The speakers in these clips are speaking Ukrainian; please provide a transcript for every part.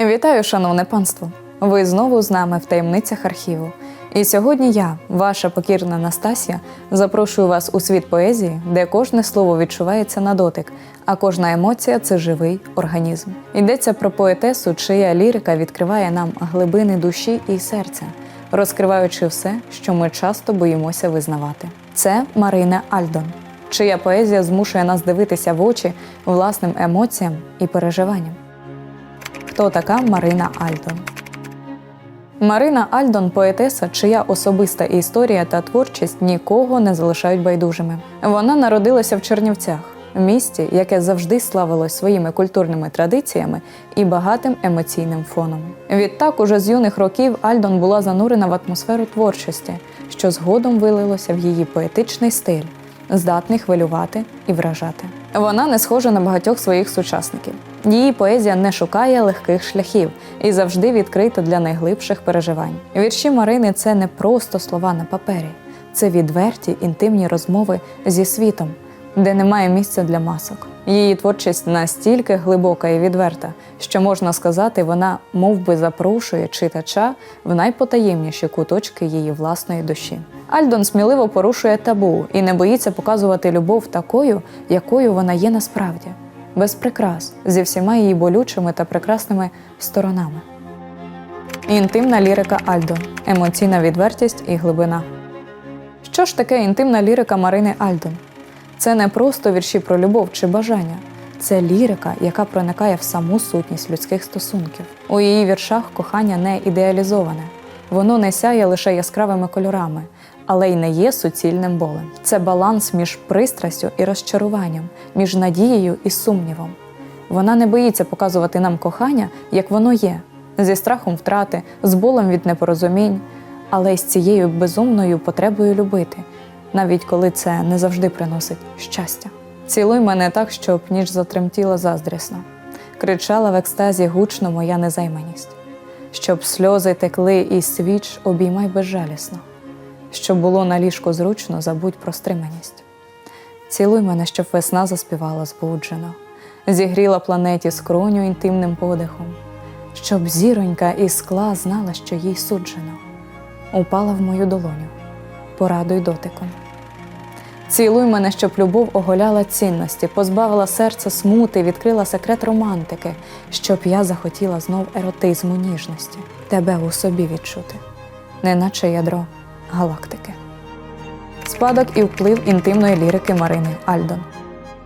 Вітаю, шановне панство! Ви знову з нами в таємницях архіву. І сьогодні я, ваша покірна Настасія, запрошую вас у світ поезії, де кожне слово відчувається на дотик, а кожна емоція це живий організм. Йдеться про поетесу, чия лірика відкриває нам глибини душі і серця, розкриваючи все, що ми часто боїмося визнавати. Це Марина Альдон, чия поезія змушує нас дивитися в очі власним емоціям і переживанням. Хто така Марина Альдон? Марина Альдон поетеса, чия особиста історія та творчість нікого не залишають байдужими. Вона народилася в Чернівцях, місті, яке завжди славилось своїми культурними традиціями і багатим емоційним фоном. Відтак, уже з юних років Альдон була занурена в атмосферу творчості, що згодом вилилося в її поетичний стиль, здатний хвилювати і вражати. Вона не схожа на багатьох своїх сучасників. Її поезія не шукає легких шляхів і завжди відкрита для найглибших переживань. Вірші Марини це не просто слова на папері, це відверті інтимні розмови зі світом, де немає місця для масок. Її творчість настільки глибока і відверта, що можна сказати, вона мов би, запрошує читача в найпотаємніші куточки її власної душі. Альдон сміливо порушує табу і не боїться показувати любов такою, якою вона є насправді, без прикрас, зі всіма її болючими та прекрасними сторонами. Інтимна лірика Альдон, емоційна відвертість і глибина. Що ж таке інтимна лірика Марини Альдон? Це не просто вірші про любов чи бажання, це лірика, яка проникає в саму сутність людських стосунків. У її віршах кохання не ідеалізоване, воно не сяє лише яскравими кольорами, але й не є суцільним болем. Це баланс між пристрастю і розчаруванням, між надією і сумнівом. Вона не боїться показувати нам кохання, як воно є, зі страхом втрати, з болем від непорозумінь, але й з цією безумною потребою любити, навіть коли це не завжди приносить щастя. Цілуй мене так, щоб ніч затремтіла заздрісно, кричала в екстазі гучно моя незайманість, щоб сльози текли і свіч обіймай безжалісно, щоб було на ліжку зручно, забудь про стриманість. Цілуй мене, щоб весна заспівала збуджено, зігріла планеті скроню інтимним подихом, щоб зіронька із скла знала, що їй суджено, упала в мою долоню, порадуй дотиком. Цілуй мене, щоб любов оголяла цінності, позбавила серця смути, відкрила секрет романтики, щоб я захотіла знов еротизму ніжності, тебе у собі відчути, неначе ядро галактики. Спадок і вплив інтимної лірики Марини Альдон.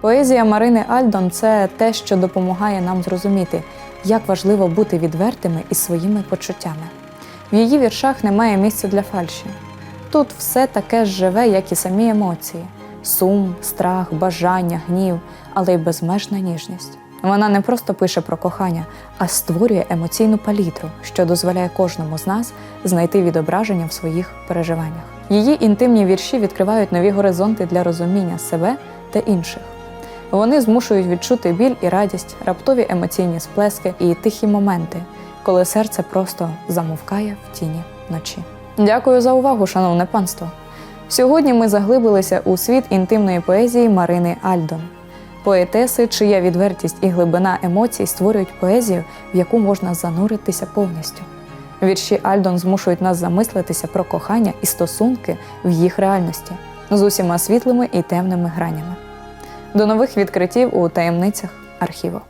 Поезія Марини Альдон це те, що допомагає нам зрозуміти, як важливо бути відвертими із своїми почуттями. В її віршах немає місця для фальші. Тут все таке ж живе, як і самі емоції: сум, страх, бажання, гнів, але й безмежна ніжність. Вона не просто пише про кохання, а створює емоційну палітру, що дозволяє кожному з нас знайти відображення в своїх переживаннях. Її інтимні вірші відкривають нові горизонти для розуміння себе та інших. Вони змушують відчути біль і радість, раптові емоційні сплески і тихі моменти, коли серце просто замовкає в тіні ночі. Дякую за увагу, шановне панство. Сьогодні ми заглибилися у світ інтимної поезії Марини Альдон, поетеси, чия відвертість і глибина емоцій створюють поезію, в яку можна зануритися повністю. Вірші Альдон змушують нас замислитися про кохання і стосунки в їх реальності з усіма світлими і темними гранями. До нових відкриттів у таємницях архіву.